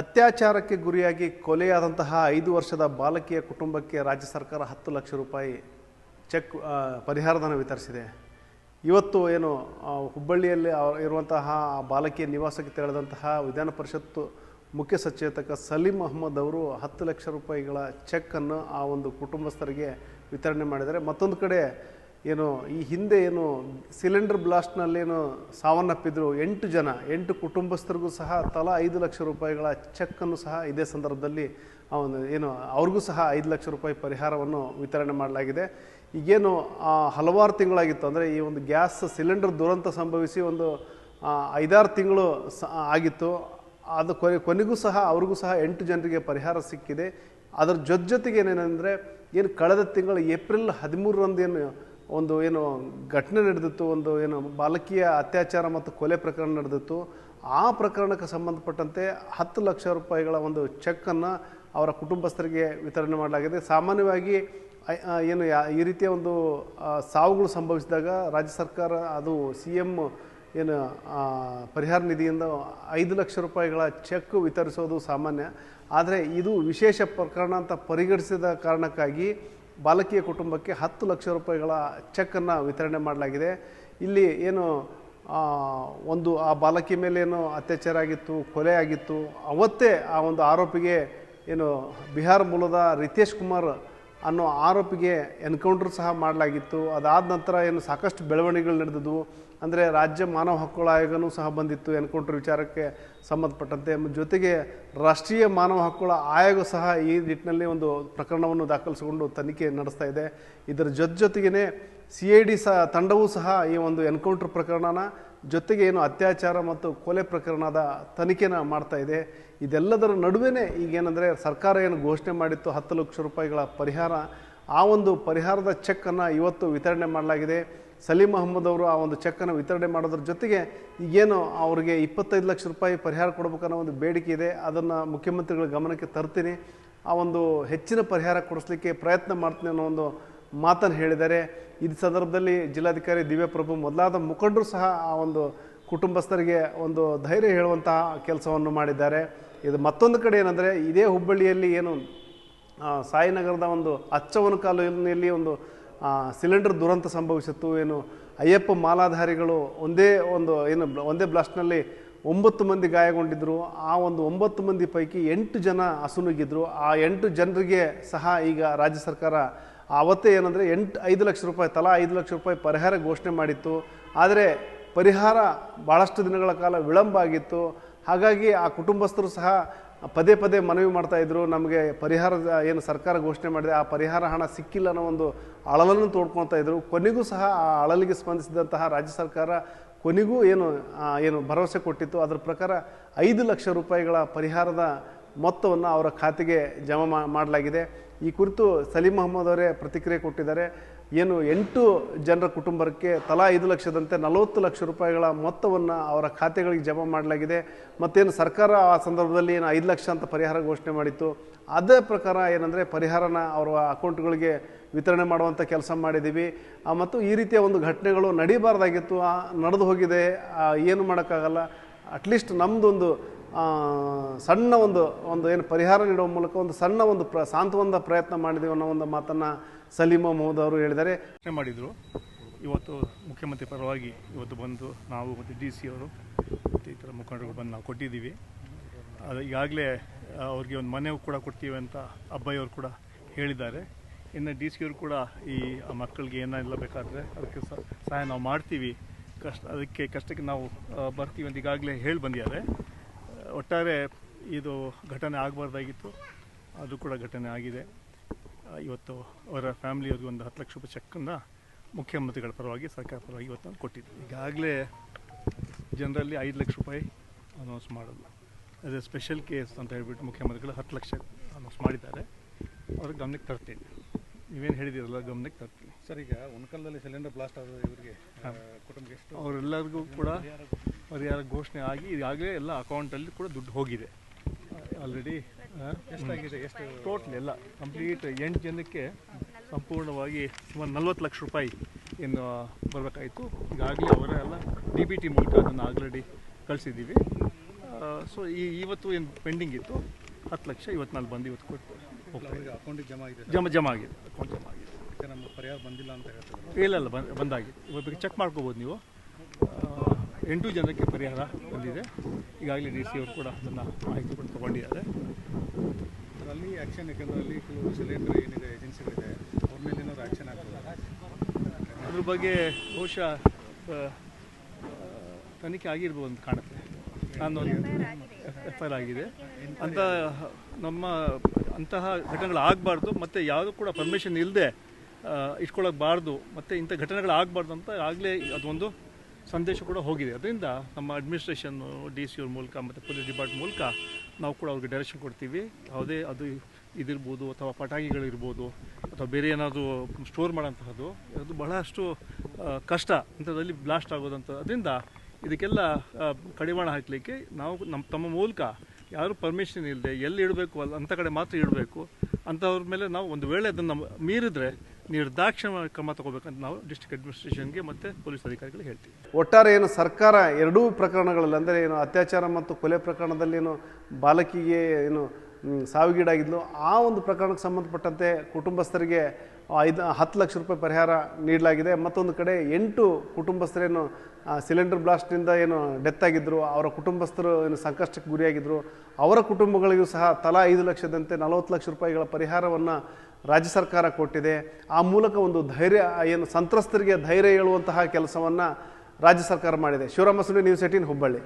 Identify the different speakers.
Speaker 1: ಅತ್ಯಾಚಾರಕ್ಕೆ ಗುರಿಯಾಗಿ ಕೊಲೆಯಾದಂತಹ ಐದು ವರ್ಷದ ಬಾಲಕಿಯ ಕುಟುಂಬಕ್ಕೆ ರಾಜ್ಯ ಸರ್ಕಾರ ಹತ್ತು ಲಕ್ಷ ರೂಪಾಯಿ ಚೆಕ್ ಪರಿಹಾರಧನ ವಿತರಿಸಿದೆ. ಇವತ್ತು ಏನು ಹುಬ್ಬಳ್ಳಿಯಲ್ಲಿ ಇರುವಂತಹ ಬಾಲಕಿಯ ನಿವಾಸಕ್ಕೆ ತೆರಳಿದಂತಹ ವಿಧಾನ ಪರಿಷತ್ತು ಮುಖ್ಯ ಸಚೇತಕ ಸಲೀಂ ಅಹ್ಮದ್ ಅವರು ಹತ್ತು ಲಕ್ಷ ರೂಪಾಯಿಗಳ ಚೆಕ್ಕನ್ನು ಆ ಒಂದು ಕುಟುಂಬಸ್ಥರಿಗೆ ವಿತರಣೆ ಮಾಡಿದರೆ ಮತ್ತೊಂದು ಕಡೆ ಏನು, ಈ ಹಿಂದೆ ಏನು ಸಿಲಿಂಡರ್ ಬ್ಲಾಸ್ಟ್ನಲ್ಲೇನು ಸಾವನ್ನಪ್ಪಿದ್ರು ಎಂಟು ಜನ, ಎಂಟು ಕುಟುಂಬಸ್ಥರಿಗೂ ಸಹ ತಲಾ ಐದು ಲಕ್ಷ ರೂಪಾಯಿಗಳ ಚೆಕ್ಕನ್ನು ಸಹ ಇದೇ ಸಂದರ್ಭದಲ್ಲಿ ಅವನು ಏನು, ಅವ್ರಿಗೂ ಸಹ ಐದು ಲಕ್ಷ ರೂಪಾಯಿ ಪರಿಹಾರವನ್ನು ವಿತರಣೆ ಮಾಡಲಾಗಿದೆ. ಈಗೇನು ಹಲವಾರು ತಿಂಗಳಾಗಿತ್ತು. ಅಂದರೆ ಈ ಒಂದು ಗ್ಯಾಸ್ ಸಿಲಿಂಡರ್ ದುರಂತ ಸಂಭವಿಸಿ ಒಂದು ಐದಾರು ತಿಂಗಳು ಸ, ಆಗಿತ್ತು. ಅದು ಕೊನೆ, ಕೊನೆಗೂ ಸಹ ಅವ್ರಿಗೂ ಸಹ ಎಂಟು ಜನರಿಗೆ ಪರಿಹಾರ ಸಿಕ್ಕಿದೆ. ಅದರ ಜೊತೆ ಜೊತೆಗೆ ಏನೇನೆಂದರೆ ಏನು ಕಳೆದ ತಿಂಗಳು ಏಪ್ರಿಲ್ ಹದಿಮೂರರಂದು ಏನು ಒಂದು ಏನು ಘಟನೆ ನಡೆದಿತ್ತು, ಒಂದು ಏನು ಬಾಲಕಿಯ ಅತ್ಯಾಚಾರ ಮತ್ತು ಕೊಲೆ ಪ್ರಕರಣ ನಡೆದಿತ್ತು, ಆ ಪ್ರಕರಣಕ್ಕೆ ಸಂಬಂಧಪಟ್ಟಂತೆ ಹತ್ತು ಲಕ್ಷ ರೂಪಾಯಿಗಳ ಒಂದು ಚೆಕ್ಕನ್ನು ಅವರ ಕುಟುಂಬಸ್ಥರಿಗೆ ವಿತರಣೆ ಮಾಡಲಾಗಿದೆ. ಸಾಮಾನ್ಯವಾಗಿ ಏನು ಈ ರೀತಿಯ ಒಂದು ಸಾವುಗಳು ಸಂಭವಿಸಿದಾಗ ರಾಜ್ಯ ಸರ್ಕಾರ ಅದು ಸಿ ಎಂ ಏನು ಪರಿಹಾರ ನಿಧಿಯಿಂದ ಐದು ಲಕ್ಷ ರೂಪಾಯಿಗಳ ಚೆಕ್ ವಿತರಿಸೋದು ಸಾಮಾನ್ಯ. ಆದರೆ ಇದು ವಿಶೇಷ ಪ್ರಕರಣ ಅಂತ ಪರಿಗಣಿಸಿದ ಕಾರಣಕ್ಕಾಗಿ ಬಾಲಕಿಯ ಕುಟುಂಬಕ್ಕೆ ಹತ್ತು ಲಕ್ಷ ರೂಪಾಯಿಗಳ ಚೆಕ್ಕನ್ನು ವಿತರಣೆ ಮಾಡಲಾಗಿದೆ. ಇಲ್ಲಿ ಏನು ಒಂದು, ಆ ಬಾಲಕಿ ಮೇಲೆ ಏನು ಅತ್ಯಾಚಾರ ಆಗಿತ್ತು, ಕೊಲೆ ಆಗಿತ್ತು, ಅವತ್ತೇ ಆ ಒಂದು ಆರೋಪಿಗೆ ಏನು ಬಿಹಾರ ಮೂಲದ ರಿತೇಶ್ ಕುಮಾರ್ ಅನ್ನೋ ಆರೋಪಿಗೆ ಎನ್ಕೌಂಟರ್ ಸಹ ಮಾಡಲಾಗಿತ್ತು. ಅದಾದ ನಂತರ ಏನು ಸಾಕಷ್ಟು ಬೆಳವಣಿಗೆಗಳು ನಡೆದಿದ್ವು. ಅಂದರೆ ರಾಜ್ಯ ಮಾನವ ಹಕ್ಕುಗಳ ಆಯೋಗನೂ ಸಹ ಬಂದಿತ್ತು ಎನ್ಕೌಂಟರ್ ವಿಚಾರಕ್ಕೆ ಸಂಬಂಧಪಟ್ಟಂತೆ. ಜೊತೆಗೆ ರಾಷ್ಟ್ರೀಯ ಮಾನವ ಹಕ್ಕುಗಳ ಆಯೋಗ ಸಹ ಈ ನಿಟ್ಟಿನಲ್ಲಿ ಒಂದು ಪ್ರಕರಣವನ್ನು ದಾಖಲಿಸಿಕೊಂಡು ತನಿಖೆ ನಡೆಸ್ತಾ ಇದೆ. ಇದರ ಜೊತೆ ಜೊತೆಗೇ ಸಿ ಐ ಡಿ ಸಹ ತಂಡವೂ ಸಹ ಈ ಒಂದು ಎನ್ಕೌಂಟರ್ ಪ್ರಕರಣನ ಜೊತೆಗೆ ಏನು ಅತ್ಯಾಚಾರ ಮತ್ತು ಕೊಲೆ ಪ್ರಕರಣದ ತನಿಖೆನ ಮಾಡ್ತಾ ಇದೆ. ಇದೆಲ್ಲದರ ನಡುವೆನೇ ಈಗೇನೆಂದರೆ ಸರ್ಕಾರ ಏನು ಘೋಷಣೆ ಮಾಡಿತ್ತು ಹತ್ತು ಲಕ್ಷ ರೂಪಾಯಿಗಳ ಪರಿಹಾರ ಆ ಒಂದು ಪರಿಹಾರದ ಚೆಕ್ಕನ್ನು ಇವತ್ತು ವಿತರಣೆ ಮಾಡಲಾಗಿದೆ. ಸಲೀಂ ಅಹಮ್ಮದ್ ಅವರು ಆ ಒಂದು ಚೆಕ್ಕನ್ನು ವಿತರಣೆ ಮಾಡೋದ್ರ ಜೊತೆಗೆ ಈಗೇನು ಅವರಿಗೆ ಇಪ್ಪತ್ತೈದು ಲಕ್ಷ ರೂಪಾಯಿ ಪರಿಹಾರ ಕೊಡಬೇಕನ್ನೋ ಒಂದು ಬೇಡಿಕೆ ಇದೆ. ಅದನ್ನು ಮುಖ್ಯಮಂತ್ರಿಗಳ ಗಮನಕ್ಕೆ ತರ್ತೀನಿ. ಆ ಒಂದು ಹೆಚ್ಚಿನ ಪರಿಹಾರ ಕೊಡಿಸ್ಲಿಕ್ಕೆ ಪ್ರಯತ್ನ ಮಾಡ್ತೀನಿ ಅನ್ನೋ ಒಂದು ಮಾತನ್ನು ಹೇಳಿದ್ದಾರೆ. ಇದು ಸಂದರ್ಭದಲ್ಲಿ ಜಿಲ್ಲಾಧಿಕಾರಿ ದಿವ್ಯಪ್ರಭು ಮೊದಲಾದ ಮುಖಂಡರು ಸಹ ಆ ಒಂದು ಕುಟುಂಬಸ್ಥರಿಗೆ ಒಂದು ಧೈರ್ಯ ಹೇಳುವಂತಹ ಕೆಲಸವನ್ನು ಮಾಡಿದ್ದಾರೆ. ಇದು ಮತ್ತೊಂದು ಕಡೆ ಏನಂದರೆ ಇದೇ ಹುಬ್ಬಳ್ಳಿಯಲ್ಲಿ ಏನು ಸಾಯಿನಗರದ ಒಂದು ಅಚ್ಚವನ ಕಾಲೋನಿಯಲ್ಲಿ ಒಂದು ಸಿಲಿಂಡರ್ ದುರಂತ ಸಂಭವಿಸಿತ್ತು. ಏನು, ಅಯ್ಯಪ್ಪ ಮಾಲಾಧಾರಿಗಳು ಒಂದೇ ಒಂದು, ಏನು, ಒಂದೇ ಬ್ಲಾಸ್ಟ್ನಲ್ಲಿ ಒಂಬತ್ತು ಮಂದಿ ಗಾಯಗೊಂಡಿದ್ದರು ಆ ಒಂದು ಒಂಬತ್ತು ಮಂದಿ ಪೈಕಿ ಎಂಟು ಜನ ಅಸುನುಗಿದ್ರು ಆ ಎಂಟು ಜನರಿಗೆ ಸಹ ಈಗ ರಾಜ್ಯ ಸರ್ಕಾರ ಆವತ್ತೇ ಏನಂದರೆ ಎಂಟು, ಐದು ಲಕ್ಷ ರೂಪಾಯಿ, ತಲಾ ಐದು ಲಕ್ಷ ರೂಪಾಯಿ ಪರಿಹಾರ ಘೋಷಣೆ ಮಾಡಿತ್ತು. ಆದರೆ ಪರಿಹಾರ ಭಾಳಷ್ಟು ದಿನಗಳ ಕಾಲ ವಿಳಂಬ ಆಗಿತ್ತು. ಹಾಗಾಗಿ ಆ ಕುಟುಂಬಸ್ಥರು ಸಹ ಪದೇ ಪದೇ ಮನವಿ ಮಾಡ್ತಾ ಇದ್ರು, ನಮಗೆ ಪರಿಹಾರ ಏನು ಸರ್ಕಾರ ಘೋಷಣೆ ಮಾಡಿದೆ, ಆ ಪರಿಹಾರ ಹಣ ಸಿಕ್ಕಿಲ್ಲ ಅನ್ನೋ ಒಂದು ಅಳಲನ್ನು ತೋಡ್ಕೊಳ್ತಾ ಇದ್ರು. ಕೊನೆಗೂ ಸಹ ಆ ಅಳಲಿಗೆ ಸ್ಪಂದಿಸಿದಂತಹ ರಾಜ್ಯ ಸರ್ಕಾರ ಕೊನೆಗೂ ಏನು ಏನು ಭರವಸೆ ಕೊಟ್ಟಿತ್ತು. ಅದರ ಪ್ರಕಾರ ಐದು ಲಕ್ಷ ರೂಪಾಯಿಗಳ ಪರಿಹಾರದ ಮೊತ್ತವನ್ನು ಅವರ ಖಾತೆಗೆ ಜಮಾ ಮಾಡಲಾಗಿದೆ. ಈ ಕುರಿತು ಸಲೀಂ ಅಹಮ್ಮದ್ ಅವರೇ ಪ್ರತಿಕ್ರಿಯೆ ಕೊಟ್ಟಿದ್ದಾರೆ. ಏನು ಎಂಟು ಜನರ ಕುಟುಂಬಕ್ಕೆ ತಲಾ ಐದು ಲಕ್ಷದಂತೆ ನಲವತ್ತು ಲಕ್ಷ ರೂಪಾಯಿಗಳ ಮೊತ್ತವನ್ನು ಅವರ ಖಾತೆಗಳಿಗೆ ಜಮಾ ಮಾಡಲಾಗಿದೆ. ಮತ್ತೇನು ಸರ್ಕಾರ ಆ ಸಂದರ್ಭದಲ್ಲಿ ಏನು ಐದು ಲಕ್ಷ ಅಂತ ಪರಿಹಾರ ಘೋಷಣೆ ಮಾಡಿತ್ತು. ಅದೇ ಪ್ರಕಾರ ಏನಂದರೆ ಪರಿಹಾರನ ಅವರ ಅಕೌಂಟ್ಗಳಿಗೆ ವಿತರಣೆ ಮಾಡುವಂಥ ಕೆಲಸ ಮಾಡಿದ್ದೀವಿ. ಮತ್ತು ಈ ರೀತಿಯ ಒಂದು ಘಟನೆಗಳು ನಡೀಬಾರ್ದಾಗಿತ್ತು. ನಡೆದು ಹೋಗಿದೆ. ಏನು ಮಾಡೋಕ್ಕಾಗಲ್ಲ. ಅಟ್ಲೀಸ್ಟ್ ನಮ್ಮದೊಂದು ಸಣ್ಣ ಒಂದು ಒಂದು ಏನು ಪರಿಹಾರ ನೀಡುವ ಮೂಲಕ ಒಂದು ಸಣ್ಣ ಒಂದು ಪ್ರ, ಸಾಂತ್ವನದ ಪ್ರಯತ್ನ ಮಾಡಿದೆವು ಅನ್ನೋ ಒಂದು ಮಾತನ್ನು ಸಲೀಮ ಮಹಮೂದ್ ಅವರು ಹೇಳಿದ್ದಾರೆ.
Speaker 2: ಮಾಡಿದರು. ಇವತ್ತು ಮುಖ್ಯಮಂತ್ರಿ ಪರವಾಗಿ ಇವತ್ತು ಬಂದು ನಾವು ಮತ್ತು ಡಿ ಸಿ ಅವರು ಮತ್ತು ಈ ಥರ ಮುಖಂಡರು ಬಂದು ನಾವು ಕೊಟ್ಟಿದ್ದೀವಿ. ಅದು ಈಗಾಗಲೇ ಅವ್ರಿಗೆ ಒಂದು ಮನೆ ಕೂಡ ಕೊಡ್ತೀವಿ ಅಂತ ಅಬ್ಬಾಯಿಯವರು ಕೂಡ ಹೇಳಿದ್ದಾರೆ. ಇನ್ನು ಡಿ ಸಿ ಅವರು ಕೂಡ ಈ ಮಕ್ಕಳಿಗೆ ಏನೆಲ್ಲ ಬೇಕಾದರೆ ಅದಕ್ಕೆ ಸಹಾಯ ನಾವು ಮಾಡ್ತೀವಿ. ಕಷ್ಟ, ಅದಕ್ಕೆ ಕಷ್ಟಕ್ಕೆ ನಾವು ಬರ್ತೀವಿ ಅಂತ ಈಗಾಗಲೇ ಹೇಳಿ ಬಂದಿದ್ದಾರೆ. ಒಟ್ಟಾರೆ ಇದು ಘಟನೆ ಆಗಬಾರ್ದಾಗಿತ್ತು. ಅದು ಕೂಡ ಘಟನೆ ಆಗಿದೆ. ಇವತ್ತು ಅವರ ಫ್ಯಾಮಿಲಿಯವ್ರಿಗೆ ಒಂದು ಹತ್ತು ಲಕ್ಷ ರೂಪಾಯಿ ಚೆಕ್ಕನ್ನು ಮುಖ್ಯಮಂತ್ರಿಗಳ ಪರವಾಗಿ ಸರ್ಕಾರ ಪರವಾಗಿ ಇವತ್ತು ನಾನು ಈಗಾಗಲೇ ಜನರಲ್ಲಿ ಐದು ಲಕ್ಷ ರೂಪಾಯಿ ಅನೌನ್ಸ್ ಮಾಡೋದು. ಅದೇ ಸ್ಪೆಷಲ್ ಕೇಸ್ ಅಂತ ಹೇಳ್ಬಿಟ್ಟು ಮುಖ್ಯಮಂತ್ರಿಗಳು ಹತ್ತು ಲಕ್ಷ ಅನೌನ್ಸ್ ಮಾಡಿದ್ದಾರೆ. ಅವ್ರ ಗಮನಕ್ಕೆ ತರ್ತೀನಿ. ನೀವೇನು ಹೇಳಿದಿರಲ್ಲ ಗಮನಕ್ಕೆ ತರ್ತೀನಿ.
Speaker 3: ಸರ್ ಈಗ ಉಣಕಲ್ದಲ್ಲಿ ಸಿಲಿಂಡರ್ ಬ್ಲಾಸ್ಟ್ ಆದ ಇವರಿಗೆ ಕುಟುಂಬಕ್ಕೆ
Speaker 2: ಅವರೆಲ್ಲರಿಗೂ ಕೂಡ ಪರಿಹಾರ ಘೋಷಣೆ ಆಗಿ ಈಗಾಗಲೇ ಎಲ್ಲ ಅಕೌಂಟಲ್ಲಿ ಕೂಡ ದುಡ್ಡು ಹೋಗಿದೆ. ಆಲ್ರೆಡಿ
Speaker 3: ಎಷ್ಟಾಗಿದೆ ಎಷ್ಟು
Speaker 2: ಟೋಟಲ್ ಎಲ್ಲ ಕಂಪ್ಲೀಟ್ ಎಂಟು ಜನಕ್ಕೆ ಸಂಪೂರ್ಣವಾಗಿ ಸುಮಾರು ನಲ್ವತ್ತು ಲಕ್ಷ ರೂಪಾಯಿ ಏನು ಬರಬೇಕಾಯಿತು. ಈಗಾಗಲೇ ಅವರ ಎಲ್ಲ ಡಿ ಬಿ ಟಿ ಮೂಲಕ ಅದನ್ನು ಆಲ್ರೆಡಿ ಕಳಿಸಿದ್ದೀವಿ. ಸೊ ಈ ಇವತ್ತು ಏನು ಪೆಂಡಿಂಗ್ ಇತ್ತು? ಹತ್ತು ಲಕ್ಷ ಇವತ್ತು ನಾಲ್ಕು ಬಂದು ಇವತ್ತು ಕೊಟ್ಟು
Speaker 3: ಅಕೌಂಟಿಗೆ ಜಮಾ ಆಗಿದೆ.
Speaker 2: ಜಮಾ ಜಮಾ ಆಗಿದೆ ಅಕೌಂಟ್ ಜಮಾ ಆಗಿದೆ.
Speaker 3: ನಮ್ಮ ಪರಿಹಾರ ಬಂದಿಲ್ಲ ಅಂತ ಹೇಳ್ತಾರೆ.
Speaker 2: ಇಲ್ಲ ಇಲ್ಲ ಬಂದ್ ಬಂದಾಗಿದೆ. ಇವಾಗ ಚೆಕ್ ಮಾಡ್ಕೋಬೋದು ನೀವು. ಎಂಟು ಜನಕ್ಕೆ ಪರಿಹಾರ ಬಂದಿದೆ. ಈಗಾಗಲೇ ಡಿ ಸಿ ಅವರು ಕೂಡ ಅದನ್ನು ಮಾಹಿತಿ ಕೂಡ ತೊಗೊಂಡಿದ್ದಾರೆ.
Speaker 3: ಅಲ್ಲಿ ಆ್ಯಕ್ಷನ್ ಯಾಕೆಂದ್ರೆ ಅಲ್ಲಿ ಕೆಲವು ಸಿಲಿಂಡರ್ ಏನಿದೆ ಏಜೆನ್ಸಿಗಳಿದೆ ಅವ್ರ ಮೇಲೆ ಏನಾದ್ರು ಆ್ಯಕ್ಷನ್ ಆಗ್ತದೆ.
Speaker 2: ಅದ್ರ ಬಗ್ಗೆ ಬಹುಶಃ ತನಿಖೆ ಆಗಿರ್ಬೋದು ಅಂತ ಕಾಣುತ್ತೆ. ನಾನು ಎಫ್ ಐ ಆರ್ ಆಗಿದೆ. ಅಂತ ನಮ್ಮ ಅಂತಹ ಘಟನೆಗಳು ಆಗಬಾರ್ದು ಮತ್ತು ಯಾವುದೂ ಕೂಡ ಪರ್ಮಿಷನ್ ಇಲ್ಲದೆ ಇಟ್ಕೊಳ್ಳೋಕ್ಬಾರ್ದು ಮತ್ತು ಇಂಥ ಘಟನೆಗಳು ಆಗಬಾರ್ದು ಅಂತ ಆಗಲೇ ಅದೊಂದು ಸಂದೇಶ ಕೂಡ ಹೋಗಿದೆ. ಅದರಿಂದ ನಮ್ಮ ಅಡ್ಮಿನಿಸ್ಟ್ರೇಷನ್ನು ಡಿ ಸಿ ಅವ್ರ ಮೂಲಕ ಮತ್ತು ಪೊಲೀಸ್ ಡಿಪಾರ್ಟ್ಮೆಂಟ್ ಮೂಲಕ ನಾವು ಕೂಡ ಅವ್ರಿಗೆ ಡೈರೆಕ್ಷನ್ ಕೊಡ್ತೀವಿ. ಯಾವುದೇ ಅದು ಇದಿರ್ಬೋದು ಅಥವಾ ಪಟಾಕಿಗಳಿರ್ಬೋದು ಅಥವಾ ಬೇರೆ ಏನಾದರೂ ಸ್ಟೋರ್ ಮಾಡೋಂತಹದ್ದು ಅದು ಬಹಳಷ್ಟು ಕಷ್ಟ. ಅಂಥದ್ರಲ್ಲಿ ಬ್ಲಾಸ್ಟ್ ಆಗೋದಂಥ ಅದರಿಂದ ಇದಕ್ಕೆಲ್ಲ ಕಡಿವಾಣ ಹಾಕಲಿಕ್ಕೆ ನಾವು ನಮ್ಮ, ತಮ್ಮ ಮೂಲಕ ಯಾರು ಪರ್ಮಿಷನ್ ಇಲ್ಲದೆ ಎಲ್ಲಿ ಇಡಬೇಕು, ಅಲ್ಲ ಅಂಥ ಕಡೆ ಮಾತ್ರ ಇಡಬೇಕು. ಅಂಥವ್ರ ಮೇಲೆ ನಾವು ಒಂದು ವೇಳೆ ಅದನ್ನು ಮೀರಿದ್ರೆ ನಿರ್ದಾಕ್ಷಿಣ್ಯ ಕ್ರಮ ತಗೋಬೇಕಂತ ನಾವು ಡಿಸ್ಟ್ರಿಕ್ಟ್ ಅಡ್ಮಿನಿಸ್ಟ್ರೇಷನ್ಗೆ ಮತ್ತು ಪೊಲೀಸ್ ಅಧಿಕಾರಿಗಳಿಗೆ ಹೇಳ್ತೀವಿ.
Speaker 1: ಒಟ್ಟಾರೆ ಏನು ಸರ್ಕಾರ ಎರಡೂ ಪ್ರಕರಣಗಳಲ್ಲಿ, ಅಂದರೆ ಏನು ಅತ್ಯಾಚಾರ ಮತ್ತು ಕೊಲೆ ಪ್ರಕರಣದಲ್ಲಿ ಏನು ಬಾಲಕಿಗೆ ಏನು ಸಾವಿಗೀಡಾಗಿದ್ಲು, ಆ ಒಂದು ಪ್ರಕರಣಕ್ಕೆ ಸಂಬಂಧಪಟ್ಟಂತೆ ಕುಟುಂಬಸ್ಥರಿಗೆ ಐದು, ಹತ್ತು ಲಕ್ಷ ರೂಪಾಯಿ ಪರಿಹಾರ ನೀಡಲಾಗಿದೆ. ಮತ್ತೊಂದು ಕಡೆ ಎಂಟು ಕುಟುಂಬಸ್ಥರೇನು ಸಿಲಿಂಡರ್ ಬ್ಲಾಸ್ಟ್ನಿಂದ ಏನು ಡೆತ್ ಆಗಿದ್ದರು ಅವರ ಕುಟುಂಬಸ್ಥರು ಏನು ಸಂಕಷ್ಟಕ್ಕೆ ಗುರಿಯಾಗಿದ್ದರು ಅವರ ಕುಟುಂಬಗಳಿಗೂ ಸಹ ತಲಾ ಐದು ಲಕ್ಷದಂತೆ ನಲವತ್ತು ಲಕ್ಷ ರೂಪಾಯಿಗಳ ಪರಿಹಾರವನ್ನು ರಾಜ್ಯ ಸರ್ಕಾರ ಕೊಟ್ಟಿದೆ. ಆ ಮೂಲಕ ಒಂದು ಧೈರ್ಯ, ಏನು ಸಂತ್ರಸ್ತರಿಗೆ ಧೈರ್ಯ ಹೇಳುವಂತಹ ಕೆಲಸವನ್ನು ರಾಜ್ಯ ಸರ್ಕಾರ ಮಾಡಿದೆ. Shivarama Sundi news eighteen Hubballi.